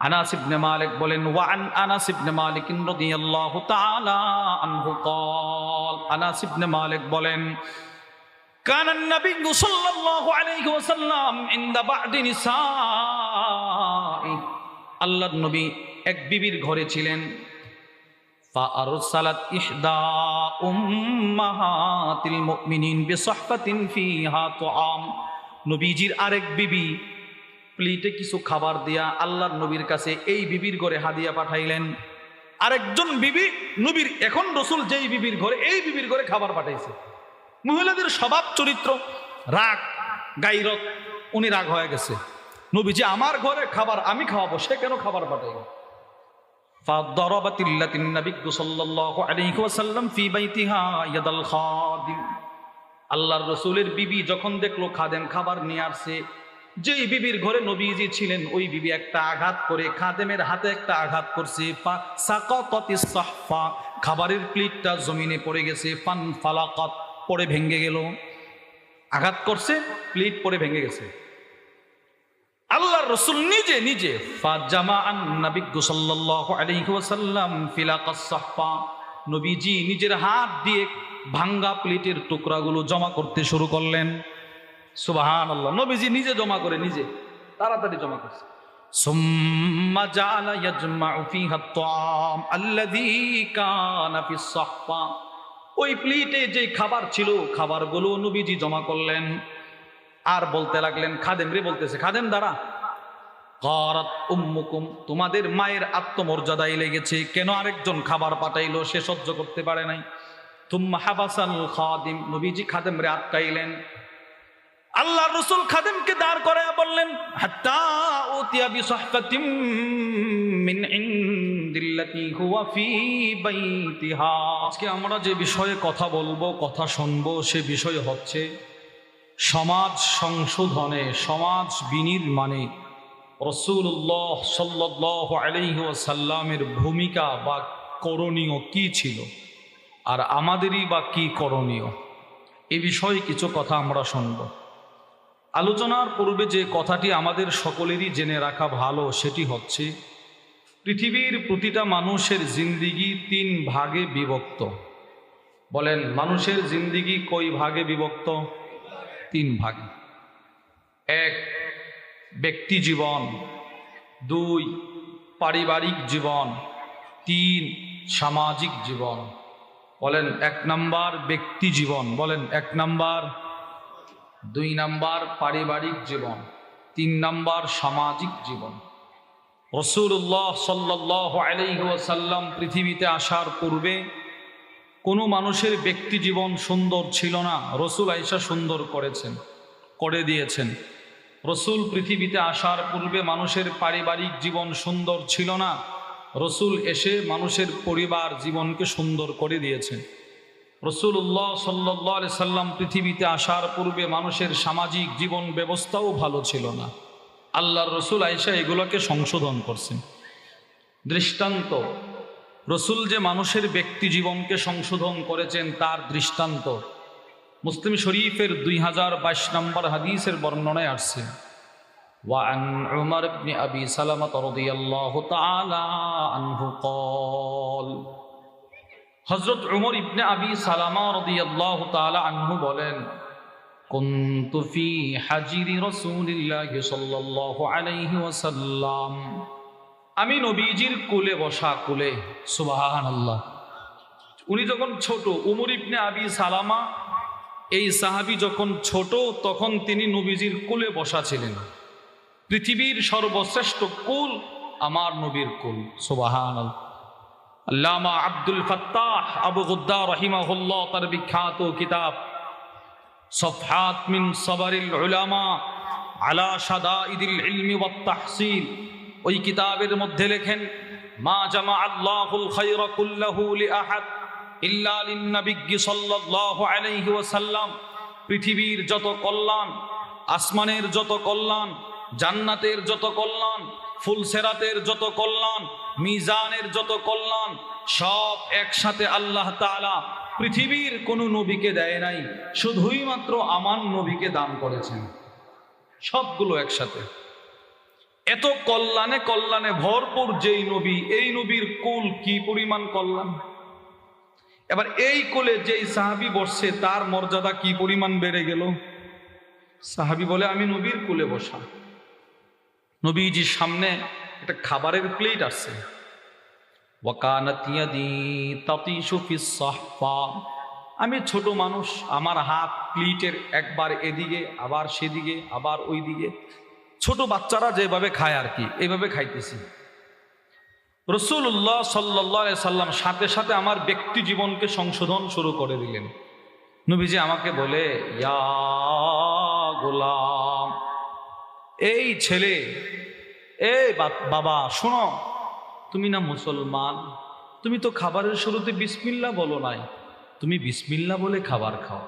আনাস ইবনে মালিক বলেন ওয়ান আনাস ইবনে মালিক রাদিয়াল্লাহু তাআলা আনহু قال আনাস ইবনে মালিক বলেন كان النبي صلى الله عليه وسلم عند بعض نسائه আল্লাহর নবী এক বিবির ঘরে ছিলেন فأرسلت إحدى أمهات المؤمنين بصحفة فيها طعام নবীজির আরেক বিবি প্লিটে কিছু খাবার দিয়া আল্লাহর নবীর কাছে এই বিবির ঘরে হাদিয়া পাঠাইলেন। আরেকজন বিবি, নবীর এখন রসুল যেই বিবির ঘরে, এই বিবির ঘরে খাবার পাঠাইছে। মহিলাদের স্বভাব, চরিত্র, রাগ, গাইরত, উনি রাগ হয়ে গেছে। নবী যে আমার ঘরে খাবার আমি খাওয়াবো, সে কেন খাবার পাঠাইব আল্লাহর রসুলের বিবি যখন দেখল খাদেন খাবার নিয়ে আসছে যেই বিবির ঘরে নবীজি ছিলেন, ওই বিবি একটা আঘাত করে খাদেমের হাতে একটা আঘাত করছে। খাবারের প্লেটটা জমিনে পড়ে গেছে। ফান ফালাকাত পরে ভেঙে গেল। আঘাত করছে, প্লেট পরে ভেঙে গেছে। আল্লাহর রসুল নিজে নিজে নবীজি নিজের হাত দিয়ে ভাঙ্গা প্লেটের টুকরাগুলো জমা করতে শুরু করলেন। সুবাহান আল্লাহ নবীজি নিজে জমা করে, নিজে তাড়াতাড়ি জমা করছে। ওই প্লেটে যে খাবার ছিল, খাবারগুলো নবীজি জমা করলেন। আর বলতে লাগলেন, খাদেম রে বলতেছে, খাদেম দ্বারা করাত উম্মুকুম, তোমাদের মায়ের আত্মমর্যাদায় লেগেছে, কেন আরেকজন খাবার পাঠাইলো, সে সহ্য করতে পারে নাই। তুম্মা হাবাসাল খাদিম, নবীজি খাদেম রে আটকাইলেন। আল্লাহ রসুল খাদেমকে দাঁড় করে বললেন আজকে আমরা যে বিষয়ে কথা বলব, কথা শুনব, সে বিষয় হচ্ছে সমাজ সংশোধনে, সমাজ বিনির্মাণে রসুল্লাহ সাল্লাহ আলাইহি সাল্লামের ভূমিকা বা করণীয় কি ছিল আর আমাদেরই বা কি করণীয়? এ বিষয়ে কিছু কথা আমরা শুনব। আলোচনার পূর্বে যে কথাটি আমাদের সকলেরই জেনে রাখা ভালো, সেটি হচ্ছে, পৃথিবীর প্রতিটা মানুষের জিন্দিগি তিন ভাগে বিভক্ত। বলেন, মানুষের জিন্দিগি কই ভাগে বিভক্ত? তিন ভাগে। এক, ব্যক্তি জীবন। দুই, পারিবারিক জীবন। তিন, সামাজিক জীবন। বলেন, এক নাম্বার ব্যক্তি জীবন। বলেন, এক নাম্বার দুই নাম্বার পারিবারিক জীবন, তিন নাম্বার সামাজিক জীবন। রসুল্লাহ সাল্লাহ আলাইসাল্লাম পৃথিবীতে আসার পূর্বে কোনো মানুষের ব্যক্তি জীবন সুন্দর ছিল না, রসুল আইসা সুন্দর করেছেন, করে দিয়েছেন। রসুল পৃথিবীতে আসার পূর্বে মানুষের পারিবারিক জীবন সুন্দর ছিল না, রসুল এসে মানুষের পরিবার জীবনকে সুন্দর করে দিয়েছেন। রসুল্লাহ সাল্লাহ সাল্লাম পৃথিবীতে আসার পূর্বে মানুষের সামাজিক জীবন ব্যবস্থাও ভালো ছিল না আল্লাহর রসুল আইসা এগুলোকে সংশোধন করছেন দৃষ্টান্ত রসুল যে মানুষের ব্যক্তি জীবনকে সংশোধন করেছেন তার দৃষ্টান্ত মুসলিম শরীফের দুই হাজার বাইশ নম্বর হাদিসের বর্ণনায় আসছে وعن عمر بن أبي سلمة رضي الله تعالى عنه قال হজরত উমর ইবনে আবি সালামা রদিয়াল্লাহু তাআলা আনহু বলেন ফি হাজিরি সাল্লাল্লাহু আলাইহি ওয়াসাল্লাম। আমি নবীজির কোলে বসা কোলে, সুবহানাল্লাহ। উনি যখন ছোট, উমর ইবনে আবি সালামা, এই সাহাবী যখন ছোট, তখন তিনি নবীজির কোলে বসা ছিলেন। পৃথিবীর সর্বশ্রেষ্ঠ কুল আমার নবীর কুল, সুবহানাল্লাহ। আল্লামা আব্দুল ফাত্তাহ আবু গুদ্দা রহিমাহুল্লাহ, তার বিখ্যাত কিতাব সফহাত মিন সবরিল উলামা আলা শাদাইদিল ইলমি ওয়াত তাহসিল ওই কিতাবের মধ্যে লেখেন, মা জামা আল্লাহুল খায়রা কুল্লাহু লিআহাদ ইল্লা লিন্নবিয়্যি সাল্লাল্লাহু আলাইহি ওয়াসাল্লাম। পৃথিবীর যত কল্যাণ, আসমানের যত কল্যাণ, জান্নাতের যত কল্যাণ ফুলসেরাতের যত কল্যাণ, মিজানের যত কল্যাণ, সব একসাথে আল্লাহ তাআলা পৃথিবীর কোনো নবীকে দেয় নাই, শুধুই মাত্র আমার নবীকে দান করেছেন। সবগুলো একসাথে। এত কল্যাণে কল্যাণে ভরপুর যেই নবী, এই নবীর কুল কি পরিমাণ কল্যাণ? এবার এই কোলে যেই সাহাবি বসছে, তার মর্যাদা কি পরিমাণ বেড়ে গেল? সাহাবি বলে, আমি নবীর কুলে বসা। নবীজির সামনে একটা খাবারের প্লেট আসছে। আমি ছোট মানুষ, আমার হাত প্লিটের একবার এদিকে, আবার সেদিকে, আবার ওই দিকে ছোট বাচ্চারা যেভাবে খায় আর কি এইভাবে খাইতেছি। রসুল্লাহ সাল্লাহ সাল্লাম সাথে সাথে আমার ব্যক্তি জীবনকে সংশোধন শুরু করে দিলেন। নবীজি আমাকে বলে, ইয়া গোলাম, এই ছেলে এই বাবা, শোনো। তুমি না মুসলমান। তুমি তো খাবারের শুরুতে বিসমিল্লা বলো নাই। তুমি বিসমিল্লা বলে খাবার খাও।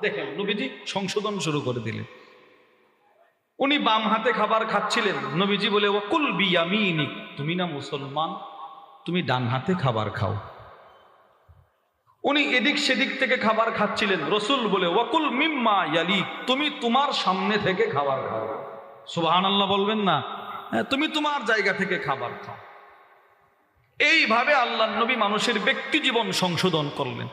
দেখেন, নবীজি সংশোধন শুরু করে দিলেন। উনি বাম হাতে খাবার খাচ্ছিলেন। নবীজি বলে ওকুল বিয়ামিনিক। তুমি না মুসলমান? তুমি ডান হাতে খাবার খাও। উনি এদিক সেদিক থেকে খাবার খাচ্ছিলেন। রসুল বলে, ওয়াকুল মিম্মা ইয়ালি তুমি তোমার সামনে থেকে খাবার খাও। সুবাহান আল্লাহ বলবেন না। হ্যাঁ, তুমি তোমার জায়গা থেকে খাবার খাও। এইভাবে আল্লাহ নবী মানুষের ব্যক্তি জীবন সংশোধন করলেন।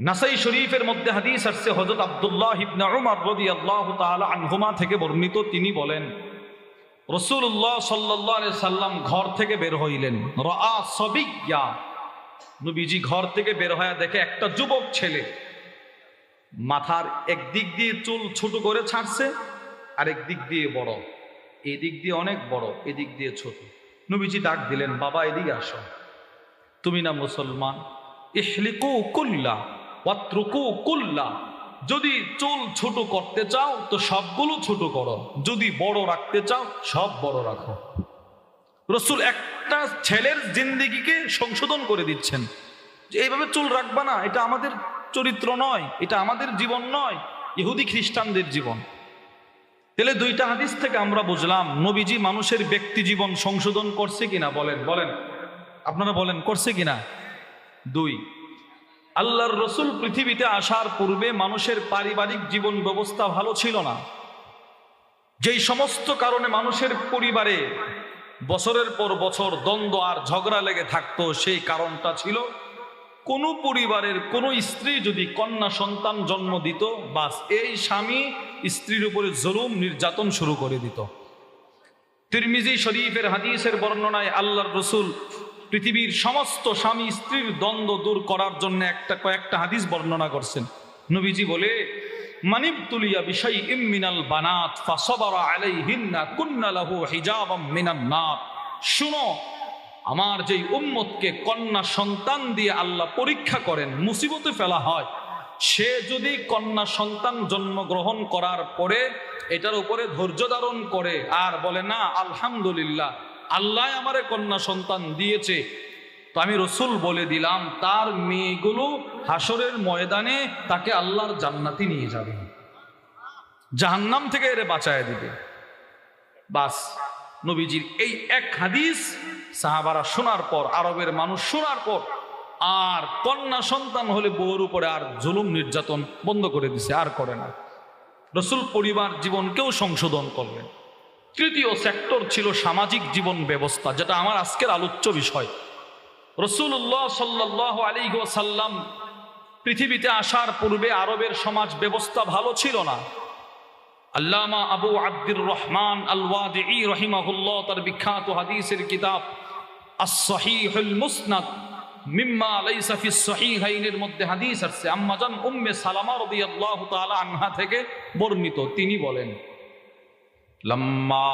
নাসাই শরীফের মধ্যে হাদিস আসছে হজরত আব্দুল্লাহ তাআলা আনহুমা থেকে বর্ণিত। তিনি বলেন রসুল্লাহ আলাইহি সাল্লাম ঘর থেকে বের হইলেন। সাবিয়্যা। নবীজি ঘর থেকে বের হয়ে দেখে একটা যুবক ছেলে মাথার একদিক দিয়ে চুল ছোট করে ছাড়ছে। আর দিক দিয়ে বড় এই দিক দিয়ে অনেক বড়, এদিক দিয়ে ছোট। নবীজি ডাক দিলেন, বাবা, এদিকে আসো। তুমি না মুসলমান? ইহলিকু কুল্লা, ওয়াত্রুকু কুল্লা। যদি চুল ছোট করতে চাও, তো সবগুলো ছোট করো। যদি বড় রাখতে চাও, সব বড় রাখো। রসুল একটা ছেলের জিন্দিগিকে সংশোধন করে দিচ্ছেন। এইভাবে চুল রাখবা না, এটা আমাদের চরিত্র নয়, এটা আমাদের জীবন নয়, ইহুদি খ্রিস্টানদের জীবন। তাহলে দুইটা হাদিস থেকে আমরা বুঝলাম, নবীজি মানুষের ব্যক্তি জীবন সংশোধন করছে কিনা? বলেন বলেন। আপনারা বলেন, করছে কিনা? দুই। আল্লাহর রসুল পৃথিবীতে আসার পূর্বে মানুষের পারিবারিক জীবন ব্যবস্থা ভালো ছিল না। যেই সমস্ত কারণে মানুষের পরিবারে বছরের পর বছর দ্বন্দ্ব আর ঝগড়া লেগে থাকতো, সেই কারণটা ছিল কোনো পরিবারের কোনো স্ত্রী যদি কন্যা সন্তান জন্ম দিত, বাস এই স্বামী স্ত্রীর উপরে জুলুম, নির্যাতন শুরু করে দিত। তিরমিজি শরীফের হাদিসের বর্ণনায় আল্লাহর রসুল পৃথিবীর সমস্ত স্বামী স্ত্রীর দ্বন্দ্ব দূর করার জন্য একটা কয়েকটা হাদিস বর্ণনা করছেন। নবীজি বলে, মানিব তুলিয়া বিষয় ইমিনাল বানাত, ফাসবারা শুনো, আমার যেই উম্মতকে কন্যা সন্তান দিয়ে আল্লাহ পরীক্ষা করেন, মুসিবতে ফেলা হয়। সে যদি কন্যা সন্তান জন্মগ্রহণ করার পরে এটার উপরে ধৈর্য ধারণ করে আর বলে, না, আলহামদুলিল্লাহ, আল্লাহ আমারে কন্যা সন্তান দিয়েছে। তো আমি রসুল বলে দিলাম, তার মেয়েগুলো হাসরের ময়দানে তাকে আল্লাহর জান্নাতি নিয়ে যাবে। জাহান্নাম থেকে এরে বাঁচায় দিবে। বাস, নবীজির এই এক হাদিস সাহাবারা শোনার পর, আরবের মানুষ শোনার পর আর কন্যা সন্তান হলে বউর উপরে আর জুলুম নির্যাতন বন্ধ করে দিছে, আর করে না। রসুল পরিবার জীবনকেও সংশোধন করলেন তৃতীয় সেক্টর ছিল সামাজিক জীবন ব্যবস্থা, যেটা আমার আজকের আলোচ্য বিষয়। রসুল্লাহ সাল্লাহ আলী সাল্লাম পৃথিবীতে আসার পূর্বে আরবের সমাজ ব্যবস্থা ভালো ছিল না। আল্লামা আবু আব্দুর রহমান আলওয়াদি রহিমাহুল্লাহ তার বিখ্যাত হাদিসের কিতাব as-sahihul musnad মিম্মা মধ্যে উম্মে আনহা থেকে তিনি বলেন, লাম্মা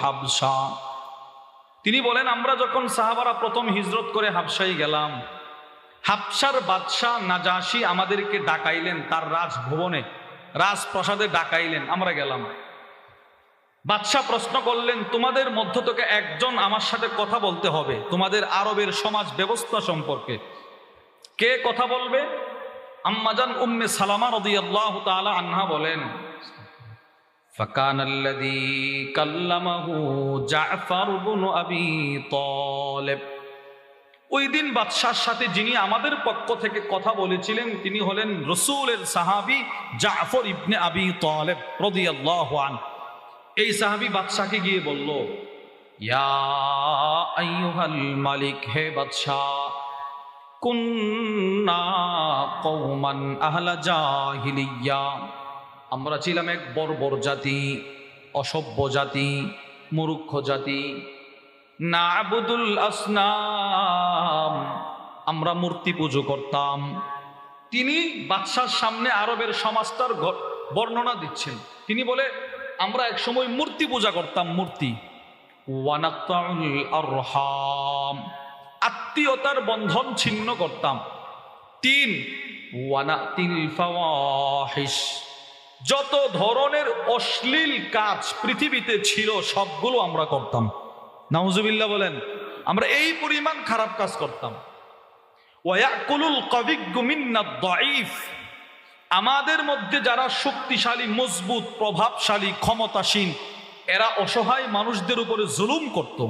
হাবশা। তিনি বলেন, আমরা যখন সাহাবারা প্রথম হিজরত করে হাবশায় গেলাম হাবসার বাদশাহ নাজাসি আমাদেরকে ডাকাইলেন, তার রাজভবনে, রাজপ্রাসাদে ডাকাইলেন, আমরা গেলাম। বাদশাহ প্রশ্ন করলেন তোমাদের মধ্য থেকে একজন আমার সাথে কথা বলতে হবে তোমাদের আরবের সমাজ ব্যবস্থা সম্পর্কে কে কথা বলবে আম্মাজান উম্মে সালামা রাদিয়াল্লাহু তাআলা আনহা বলেন فكان الذي كلمه جعفر بن ابي طالب ওই দিন বাদশার সাথে যিনি আমাদের পক্ষ থেকে কথা বলেছিলেন তিনি হলেন রসুলের সাহাবি জাফর ইবনে আবি তালেব রাদিয়াল্লাহু আন এই সাহাবি বাদশাকে গিয়ে বলল, ইয়া আইয়ুহাল মালিক, হে বাদশাহ আহলা আমরা ছিলাম এক বর্বর জাতি, অসভ্য জাতি, মূর্খ জাতি। না আবুদুল আসনাম, আমরা মূর্তি পুজো করতাম। তিনি বাদশার সামনে আরবের সমাজটার বর্ণনা দিচ্ছেন। তিনি বলে আমরা এক সময় মূর্তি পূজা করতাম, মূর্তি। আত্মীয়তার বন্ধন ছিন্ন করতাম। তিন যত ধরনের অশ্লীল কাজ পৃথিবীতে ছিল, সবগুলো আমরা করতাম। নাউজুবিল্লাহ বলেন, আমরা এই পরিমাণ খারাপ কাজ করতাম। ওয়াকুলুল কবিজ্ঞ মিন্না দাইফ আমাদের মধ্যে যারা শক্তিশালী, মজবুত, প্রভাবশালী, ক্ষমতাসীন, এরা অসহায় মানুষদের উপরে জুলুম করত।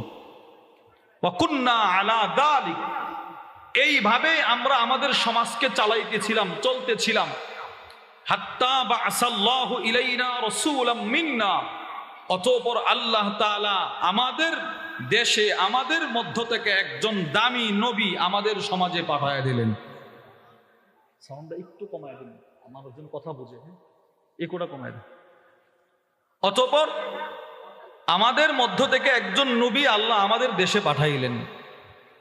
ওয়াকুন্না আলা দালিক। এইভাবে আমরা আমাদের সমাজকে চালাইতেছিলাম, চলতেছিলাম। হাত্তা বাসাল্লাহু ইলাইনা রাসূলাম অতঃপর আল্লাহ আমাদের দেশে, আমাদের মধ্য থেকে একজন দামি নবী আমাদের সমাজে পাঠায় দিলেন। সাউন্ডটা একটু কমায় দিন। একজন কথা বুঝে হ্যাঁ? একোটা কমায় দিন অতঃপর আমাদের মধ্য থেকে একজন নবী আল্লাহ আমাদের দেশে পাঠাইলেন।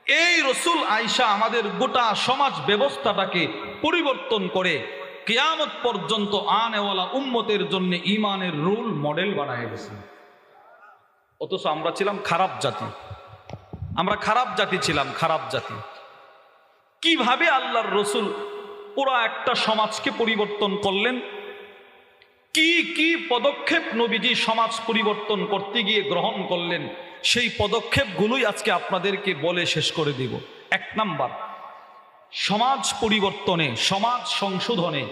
এই রসুল আয়সা আমাদের গোটা সমাজ ব্যবস্থাটাকে পরিবর্তন করে কেয়ামত পর্যন্ত আনেওয়ালা উম্মতের জন্য ইমানের রুল মডেল বানায় গেছে অথচ আমরা ছিলাম খারাপ জাতি। আমরা খারাপ জাতি ছিলাম, খারাপ জাতি। কীভাবে আল্লাহর রসুল পুরা একটা সমাজকে পরিবর্তন করলেন। কি কি পদক্ষেপ নবীজি সমাজ পরিবর্তন করতে গিয়ে গ্রহণ করলেন, সেই পদক্ষেপগুলোই আজকে আপনাদেরকে বলে শেষ করে দিব। এক নাম্বার, সমাজ পরিবর্তনে, সমাজ সংশোধনে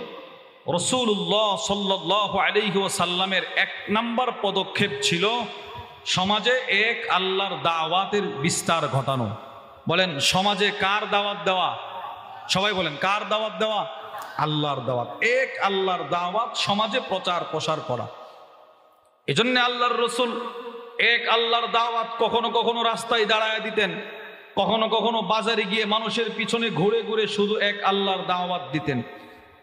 রসুল্লাহ সাল্লাহ আলহি সাল্লামের এক নাম্বার পদক্ষেপ ছিল সমাজে এক আল্লাহর দাওয়াতের বিস্তার ঘটানো। বলেন, সমাজে কার দাওয়াত দেওয়া? সবাই বলেন, কার দাওয়াত দেওয়া? আল্লাহর দাওয়াত। এক আল্লাহর দাওয়াত সমাজে প্রচার প্রসার করা। এজন্য আল্লাহর রসুল এক আল্লাহর দাওয়াত কখনো কখনো রাস্তায় দাঁড়ায় দিতেন, কখনো কখনো বাজারে গিয়ে মানুষের পিছনে ঘুরে ঘুরে শুধু এক আল্লাহর দাওয়াত দিতেন।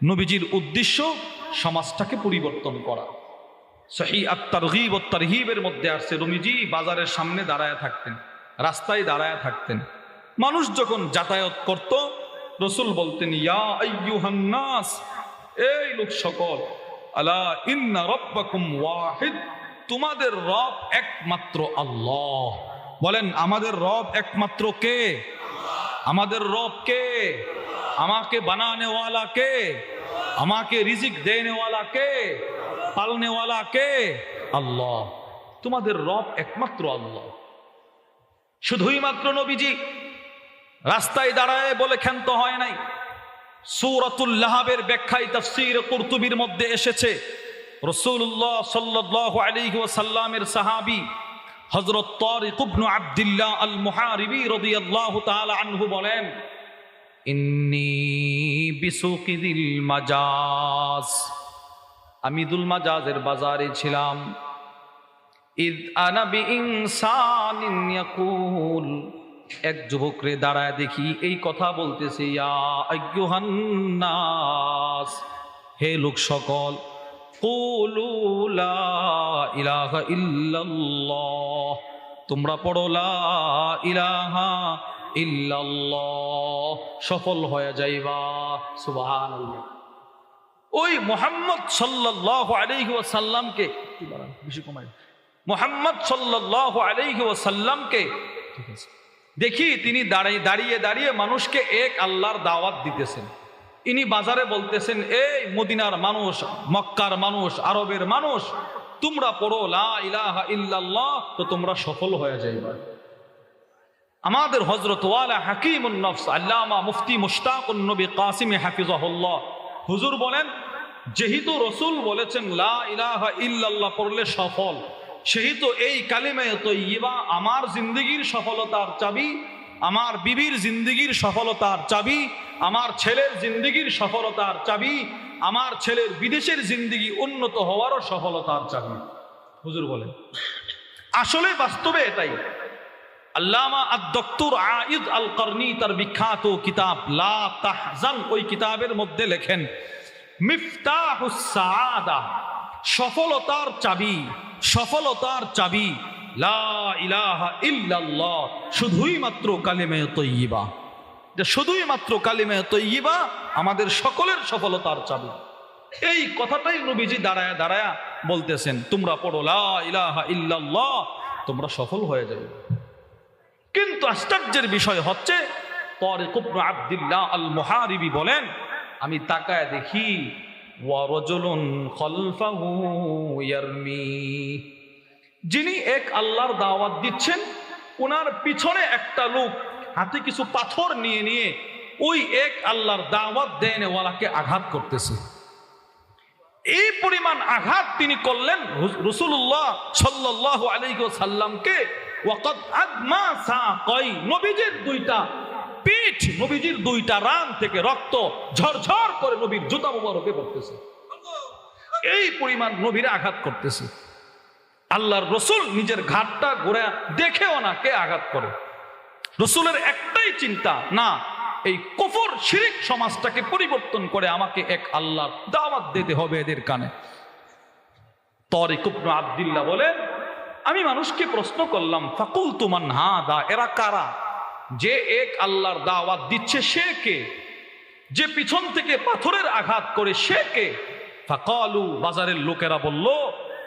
নবীজির উদ্দেশ্য সমাজটাকে পরিবর্তন করা। সহি আত্মার হিব তারহিবের মধ্যে আসছে রমিজি বাজারের সামনে দাঁড়ায় থাকতেন, রাস্তায় দাঁড়ায় থাকতেন। মানুষ যখন যাতায়াত করত রসুল বলতেন এই লোক সকল, আলা তোমাদের রব একমাত্র আল্লাহ। বলেন, আমাদের রব একমাত্র কে? আমাদের রব কে? আমাকে বানানেওয়ালা কে? আমাকে রিজিক দেনেওয়ালা কে? পালনেওয়ালা কে? আল্লাহ, তোমাদের রব একমাত্র আল্লাহ। শুধুই মাত্র নবীজি রাস্তায় দাঁড়ায় বলে ক্ষান্ত হয় নাই। সূরাতুল ব্যাখ্যায় তাফসীর কুরতুবির মধ্যে এসেছে, রাসূলুল্লাহ সাল্লাল্লাহু আলাইহি ওয়াসাল্লামের সাহাবী হযরত তারিক ইবনে আব্দুল্লাহ আল মুহারিবি রাদিয়াল্লাহু তাআলা আনহু বলেন মাজাজ। আমি দুল মাজাজের বাজারে ছিলাম। ইদ আনা বি ইনসানিন ইয়াকুল। এক যুবকরে দাঁড়ায় দেখি, এই কথা বলতেছে হে লোক সকল তোমরা পড়ো লা ইলাহা সফল হয়ে যাইবা, সুবহানাল্লাহ। ওই মোহাম্মদ সাল্লাল্লাহু আলাইহি ওয়াসাল্লামকে বেশি কমাই মোহাম্মদ সাল্লাল্লাহু আলাইহি ওয়াসাল্লামকে, ঠিক আছে দেখি তিনি দাঁড়িয়ে দাঁড়িয়ে দাঁড়িয়ে মানুষকে এক আল্লাহর দাওয়াত দিতেছেন। ইনি বাজারে বলতেছেন, এই মদিনার মানুষ, মক্কার মানুষ, আরবের মানুষ, তোমরা পড়ো লা ইলাহা ইল্লাল্লাহ, তো তোমরা সফল হয়ে যাইবা। আমাদের হজরত হাকিমুন নফস মুফতি মুশতাকুন নবী কাসিম হাফিজাহুল্লাহ, হুজুর বলেন, যেহেতু রসুল বলেছেন, লা ইলাহা ইল্লাল্লাহ পড়লে সফল সেহেতু এই কালিমায় তৈবা আমার জিন্দগির সফলতার চাবি, আমার বিবির জিন্দিগির সফলতার চাবি, আমার ছেলের জিন্দিগির সফলতার চাবি, আমার ছেলের বিদেশের জিন্দিগি উন্নত হওয়ারও সফলতার চাবি। হুজুর বলেন। আসলে বাস্তবে এটাই। আল্লামা আদ-দক্তুর আইদ আল করনি তার বিখ্যাত কিতাব, লা তাহজান, ওই কিতাবের মধ্যে লেখেন, মিফতাহুস সাআদা সফলতার চাবি। সফলতার চাবি। লা শুধুই মাত্র কালিমে তৈয়িবা। যে শুধুই মাত্র কালিমে তৈয়িবা আমাদের সকলের সফলতার চাবি। এই কথাটাই নবীজি দাঁড়ায় দাঁড়ায় বলতেছেন, তোমরা পড়ো লা ইলাহা তোমরা সফল হয়ে যাবে। কিন্তু আশ্চর্যের বিষয় হচ্ছে তরিক ইবনে আব্দুল্লাহ আল মুহারিবি বলেন, আমি তাকায় দেখি ওয়ারজুলুন খলফাহু ইয়ারমি। যিনি এক আল্লাহর দাওয়াত দিচ্ছেন ওনার পিছনে একটা লোক হাতে কিছু পাথর নিয়ে নিয়ে ওই এক আল্লাহর দাওয়াত দেন ওয়ালাকে আঘাত করতেছে। এই পরিমাণ আঘাত তিনি করলেন রসুল্লাহ সাল্লাহ আলাইহি সাল্লামকে ওয়াকাদ আদমা সাকাই, নবীজির দুইটা পিঠ নবীজির দুইটা রান থেকে রক্ত ঝরঝর করে নবীর জুতা মুবারকে পড়তেছে। এই পরিমাণ নবীরে আঘাত করতেছে। আল্লাহর রসুল নিজের ঘাটটা ঘুরে দেখেও না কে আঘাত করে। রসুলের একটাই চিন্তা, না, এই কফর শিরিক সমাজটাকে পরিবর্তন করে আমাকে এক আল্লাহর দাওয়াত দিতে হবে এদের কানে। তরিক ইবনে আব্দুল্লাহ বলেন, আমি মানুষকে প্রশ্ন করলাম ফাকুল তুমান হা দা এরা কারা? যে এক আল্লাহর দাওয়াত দিচ্ছে সে কে? যে পিছন থেকে পাথরের আঘাত করে সে কে? ফাকালু, বাজারের লোকেরা বলল,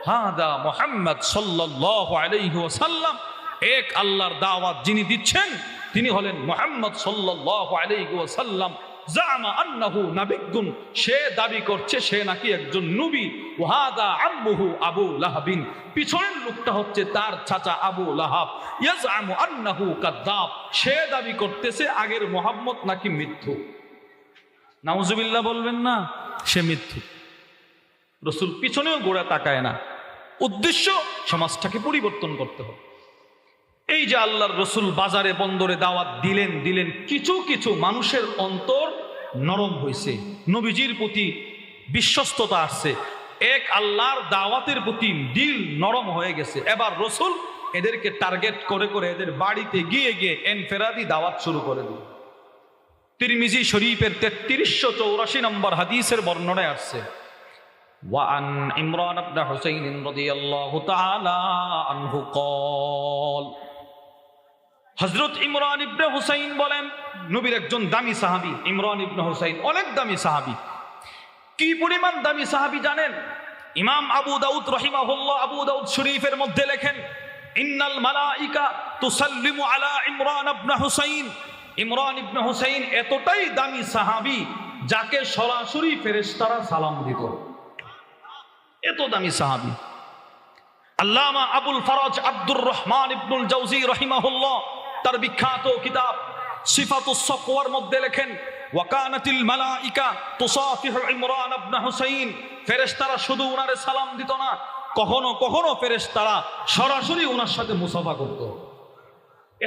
হাদা মোহাম্মদ ওয়াসাল্লাম। এক আল্লাহর দাওয়াত যিনি দিচ্ছেন, তিনি হলেন মোহাম্মদ সাল্লাল্লাহু আলাইহি ওয়াসাল্লাম। সে দাবি করছে সে নাকি একজন নবী। ওয়াহাদা আম্মুহু আবু লাহাবিন। পিছনের লোকটা হচ্ছে তার চাচা আবু লাহাব। ইয়াজআমু আন্নাহু কাদ্দাব। সে দাবি করতেছে আগের মোহাম্মদ নাকি মিথ্যু নাউজুবিল্লাহ বলবেন না, সে মিথ্যু রসুল পিছনেও গোড়া তাকায় না। উদ্দেশ্য সমাজটাকে পরিবর্তন করতে হবে। এই যে আল্লাহর রসুল বাজারে বন্দরে দাওয়াত দিলেন দিলেন কিছু কিছু মানুষের অন্তর নরম হয়েছে নবীজির প্রতি বিশ্বস্ততা আসছে এক আল্লাহর দাওয়াতের প্রতি দিল নরম হয়ে গেছে এবার রসুল এদেরকে টার্গেট করে করে এদের বাড়িতে গিয়ে গিয়ে এনফেরাদি দাওয়াত শুরু করে দিল তিরমিজি শরীফের তেত্রিশশো চৌরাশি নম্বর হাদিসের বর্ণনায় আসছে وعن عمران بن حسين رضي الله تعالى عنه قال হজরত ইমরান ইবনে হুসাইন বলেন, নবীর একজন দামি সাহাবী, ইমরান ইবনে হুসাইন অনেক দামি সাহাবি। কি পরিমাণ দামি সাহাবী জানেন? ইমাম আবু দাউদ রহিমাহুল্লাহ আবু দাউদ শরীফের মধ্যে লেখেন, ইন্নাল মালাইকা তুসাল্লিমু আলা ইমরান ইবনে হুসাইন। ইমরান ইবনে হুসাইন এতটাই দামি সাহাবী যাকে সরাসরি ফেরেশতারা সালাম দিত। এত দামি সাহাবি। আল্লামা আবুল ফরাজ আব্দুর রহমান ইবনুল জাউজি রহিমাহুল্লাহ তার বিখ্যাত কিতাব সিফাতুস সফওয়ার মধ্যে লেখেন, ওয়াকানাতিল মালাইকা তুসাফিহু ইমরান ইবনে হুসাইন। ফেরেশতারা শুধু উনারে সালাম দিত না, কখনো কখনো ফেরেশতারা সরাসরি উনার সাথে মুসাফা করত।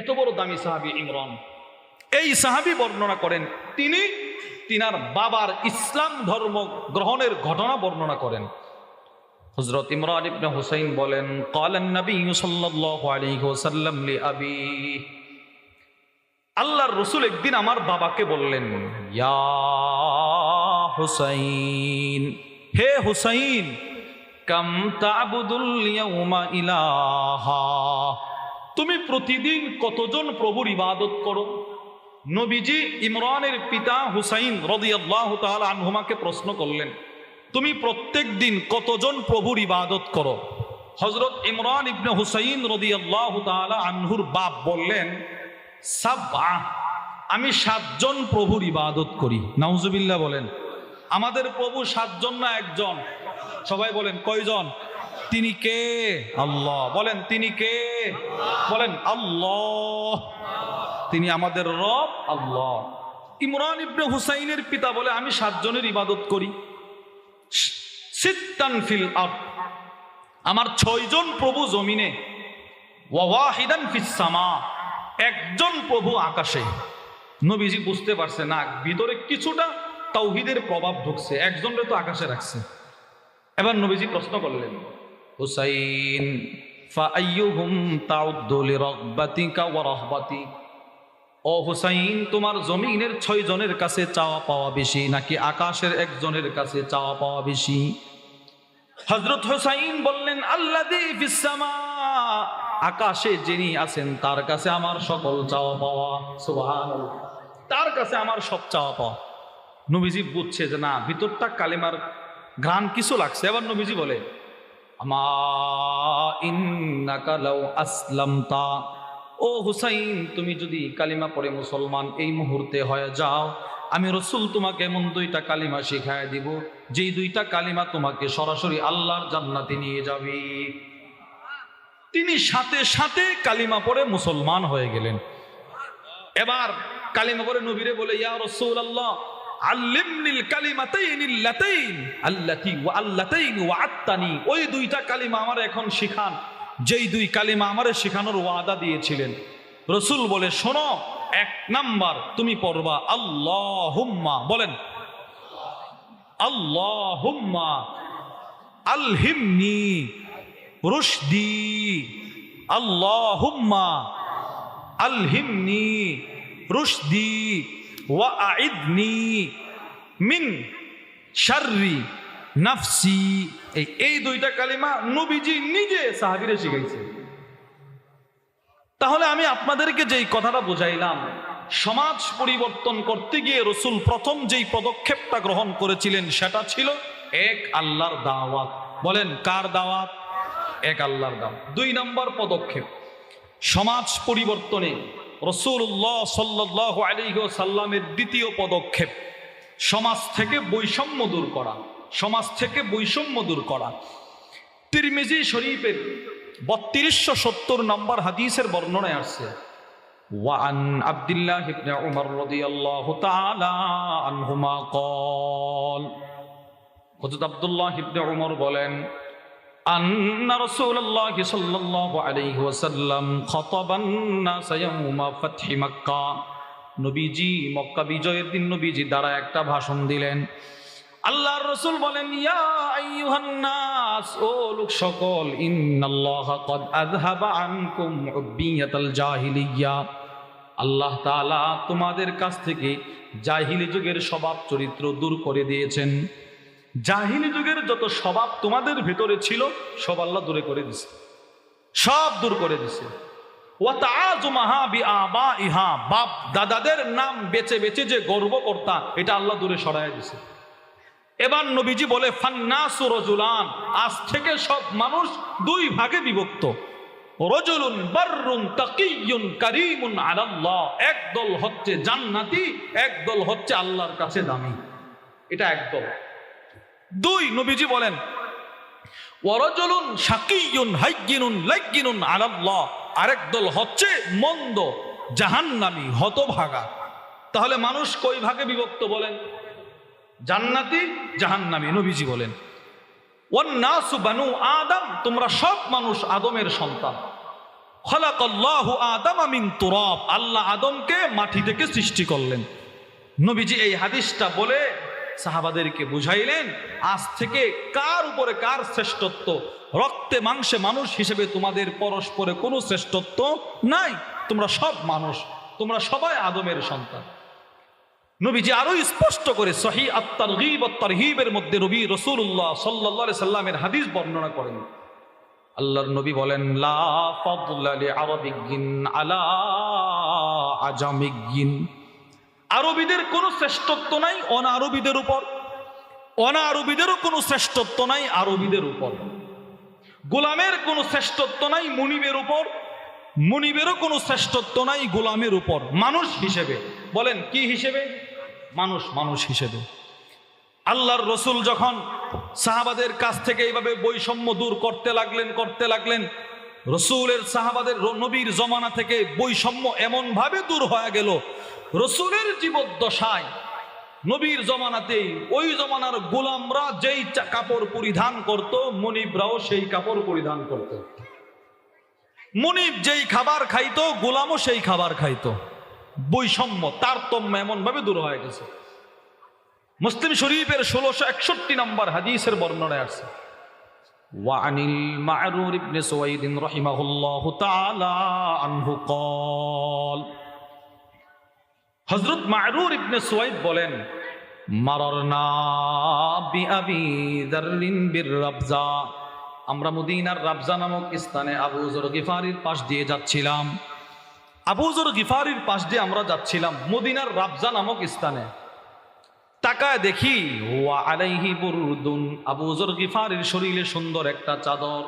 এত বড় দামি সাহাবী ইমরান। এই সাহাবী বর্ণনা করেন, তিনি তিনার বাবার ইসলাম ধর্ম গ্রহণের ঘটনা বর্ণনা করেন। হজরত ইমরান ইবনে হুসাইন বলেন, কালান নবী সাল্লাল্লাহু আলাইহি ওয়াসাল্লাম লি আবি। আল্লাহর রসুল একদিন আমার বাবাকে বললেন হুসাইন, হে হুসাইন, কাম ইলাহা, তুমি প্রতিদিন কতজন প্রভুর ইবাদত করো? নবীজি ইমরানের পিতা হুসাইন রাদিয়াল্লাহু তাআলা আনহুমাকে প্রশ্ন করলেন, তুমি প্রত্যেক দিন কতজন প্রভুর ইবাদত করো? হজরত ইমরান ইবনে হুসাইন রদি আল্লাহ আনহুর বাপ বললেন সাবা আমি সাতজন প্রভুর ইবাদত করি। নাউজুবিল্লাহ বলেন, আমাদের প্রভু সাতজন না একজন? সবাই বলেন, কয়জন? তিনি কে? আল্লাহ। বলেন, তিনি কে? বলেন, আল্লাহ। তিনি আমাদের রব, আল্লাহ। ইমরান ইবনে হুসাইনের পিতা বলে, আমি সাতজনের ইবাদত করি। সিত্তান ফিল আরদ। আমার ছয়জন প্রভু জমিনে। ওয়াহিদান ফিস সামা। একজন প্রভু আকাশে। নবীজি বুঝতে পারছে না, ভিতরে কিছুটা তাওহিদের প্রভাব ঢুকছে, একজনের তো আকাশে রাখছে। এবার নবীজি প্রশ্ন করলেন, হুসাইন ও হুসাইন, তোমার জমিনের ছয় জনের কাছে চাওয়া পাওয়া বেশি, নাকি আকাশের একজনের কাছে চাওয়া পাওয়া বেশি? হজরত হুসাইন বললেন আল্লাহ আকাশে যিনি আছেন, তার কাছে আমার সকল চাওয়া পাওয়া, সুবহানাল্লাহ। তার কাছে আমার সব চাওয়া পাওয়া। নবীজি বুঝছে যে না, ভিতরটা কালেমার ঘ্রাণ কিছু লাগছে। এবার নবীজি বলে আসলামতা। ও হুসাইন, তুমি যদি কালিমা পড়ে মুসলমান, এই মুহূর্তে হয়ে যাও। আমি রসুল তোমাকে এমন দুইটা কালিমা শিখায় দিব, যেই দুইটা কালিমা তোমাকে সরাসরি আল্লাহর জান্নাতে নিয়ে যাবে। তিনি সাথে সাথে কালিমা পড়ে মুসলমান হয়ে গেলেন। এবার কালিমা পড়ে নবীরে বলে, ইয়া রসুল আল্লাহ ওই দুইটা কালিমা আমার এখন শিখান। যেই দুই কালিমা আমারে শেখানোর ওয়াদা দিয়েছিলেন। রসুল বলে, শোনো, এক নাম্বার তুমি আল্লাহুম্মা। বলেন আলহিমনি। রুশদি, আল্লাহুম্মা আলহিমনি রুশদি ওয়া আইদনি মিন শাররি নাফসি। এই এই দুইটা কালিমা নবীজি নিজে সাহাবীরে শিখাইছে। তাহলে আমি আপনাদেরকে যেই কথাটা বুঝাইলাম, সমাজ পরিবর্তন করতে গিয়ে রসুল প্রথম যেই পদক্ষেপটা গ্রহণ করেছিলেন সেটা ছিল এক, আল্লাহর দাওয়াত। বলেন, কার দাওয়াত? এক আল্লাহর দাওয়াত দুই নম্বর পদক্ষেপ সমাজ পরিবর্তনে রসুল্লাহ সাল্লাহ আলিহ সাল্লামের দ্বিতীয় পদক্ষেপ সমাজ থেকে বৈষম্য দূর করা সমাজ থেকে বৈষম্য দূর করা তিরমিজি শরীফের বত্রিশশো সত্তর নম্বর হাদিসের বর্ণনায় আসছে وعن عبد الله بن عمر رضي الله تعالى عنهما قال হযরত আব্দুল্লাহ ইবনে উমর বলেন أن رسول الله صلى الله عليه وسلم خطب الناس يوم فتح مكة নবীজি মক্কা বিজয়ের দিন নবীজি দ্বারা একটা ভাষণ দিলেন আল্লাহর রসুল বলেন ইয়া আইয়ুহান নাস ও লোক সকল ইন্নাল্লাহ ক্বাদ আযহাবা আনকুম উব্বিয়াতাল জাহিলিয়া আল্লাহ তাআলা তোমাদের কাছ থেকে জাহিলি যুগের স্বভাব চরিত্র দূর করে দিয়েছেন জাহিলি যুগের যত স্বভাব তোমাদের ভেতরে ছিল, সব আল্লাহ দূরে করে দিছে। সব দূর করে দিছে। বাপ দাদাদের নাম বেচে বেচে যে গর্ব করতা এটা আল্লাহ দূরে সরাই দিছে। এবার নবীজি বলে, ফান্নাসু রজুলান, আজ থেকে সব মানুষ দুই ভাগে বিভক্ত। রজুলুন বাররুন তাকিয়ুন কারীমুন আলাল্লাহ একদল হচ্ছে জান্নাতি একদল হচ্ছে আল্লাহর কাছে দামি। এটা একদল দুই নবীজি বলেন, ওয়ারজুলুন শাকিয়ুন হাইয়িনুন লাইয়িনুন আলাল্লাহ। আরেক দল হচ্ছে মন্দ, জাহান্নামী, হতভাগা। তাহলে মানুষ কই ভাগে বিভক্ত বলেন? জান্নাতি, জাহান্নামী, নবীজি বলেন। ওয়ান্নাসু বানু আদম, তোমরা সব মানুষ আদমের সন্তান। খলাকাল্লাহু আদম মিন তুরাব, আল্লাহ আদমকে মাটি থেকে সৃষ্টি করলেন। নবীজি এই হাদিসটা বলে সাহাবাদেরকে বুঝাইলেন, আজ থেকে কার উপরে কার শ্রেষ্ঠত্ব? রক্তে মাংসে মানুষ হিসেবে তোমাদের পরস্পরে কোনো শ্রেষ্ঠত্ব নাই। তোমরা সব মানুষ, তোমরা সবাই আদমের সন্তান। নবীজি আরও স্পষ্ট করে সহি আত্মার তারহিবের মধ্যে নবী রসুল্লাহ সাল্লাহ সাল্লামের হাদিস বর্ণনা করেন। আল্লাহর নবী বলেন, লা আলা আজামিয়্যিন আরবিদের কোনো শ্রেষ্ঠত্ব নাই, অনারবিদের উপর। অনারবিদেরও কোনো শ্রেষ্ঠত্ব নাই, আরবিদের উপর। গোলামের কোনো শ্রেষ্ঠত্ব নাই, মুনিবের উপর। মুনিবেরও কোনো শ্রেষ্ঠত্ব নাই, গোলামের উপর। মানুষ হিসেবে। বলেন, কি হিসেবে? মানুষ মানুষ হিসেবে। আল্লাহর রসুল যখন সাহাবাদের কাছ থেকে এইভাবে বৈষম্য দূর করতে লাগলেন করতে লাগলেন, রসুলের সাহাবাদের নবীর জমানা থেকে বৈষম্য এমনভাবে দূর হয়ে গেল রসুলের জীবদ্দশায় নবীর জমানাতেই ওই জমানার গোলামরা যেই চা- কাপড় পরিধান করত মনিবরাও সেই কাপড় পরিধান করত মনিব যেই খাবার খাইতো গোলামও সেই খাবার খাইতো বৈষম্য তারতম্য এমন ভাবে দূর হয়ে গেছে মুসলিম শরীফের ষোলোশো একষট্টি নম্বর হাদিসের বর্ণনায় আসছে وعن المعرور بن سويد رحمه الله تعالى عنه قال হজরত মারুর ইবনে সুয়াইদ বলেন আমরা মদিনার রাবজা নামক স্থানে আবু জর গিফারির পাশ দিয়ে যাচ্ছিলাম। আবু জর গিফারির পাশ দিয়ে আমরা যাচ্ছিলাম মদিনার রাবজা নামক স্থানে। তাকায় দেখি, ওয়া আলাইহি বুরুদুন। আবু জর গিফারির শরীরে সুন্দর একটা চাদর।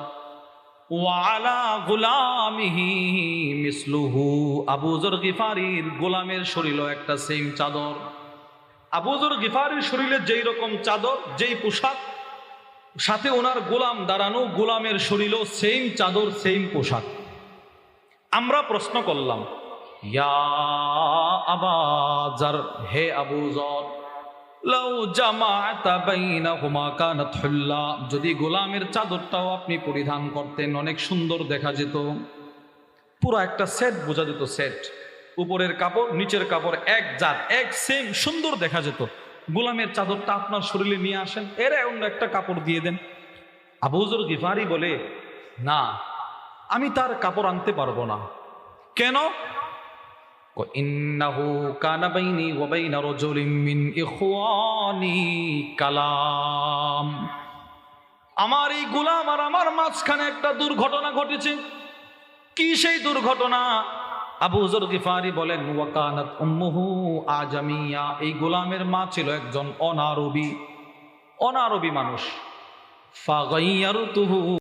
ওয়ালা গিফারির গোলামের একটা সেম চাদর। গিফারির যেই রকম চাদর, যেই পোশাক, সাথে ওনার গোলাম দাঁড়ানো গোলামের শরীরও সেম চাদর সেম পোশাক। আমরা প্রশ্ন করলাম, ইয়া আবাজার হে আবুজর যদি গোলামের চাদরটাও আপনি পরিধান করতেন, অনেক সুন্দর দেখা যেত। পুরো একটা সেট বোঝা যেত, সেট। উপরের কাপড়, নিচের কাপড় এক জাত, এক সেম সুন্দর দেখা যেত। গোলামের চাদরটা আপনার শরীরে নিয়ে আসেন, এর অন্য একটা কাপড় দিয়ে দেন। আবুজুর গিফারি বলে, না, আমি তার কাপড় আনতে পারব না। কেন? وإنه كان بيني وبين رجل من إخواني كلام আমার এই গোলাম আর আমার মাঝখানে একটা দুর্ঘটনা ঘটেছে কি সেই দুর্ঘটনা আবু জর গিফারি বলেন ওয়াকানাত উম্মুহু আজামিয়া এই গোলামের মা ছিল একজন অনারবি অনারবি মানুষ ফাগাইয়ারতুহু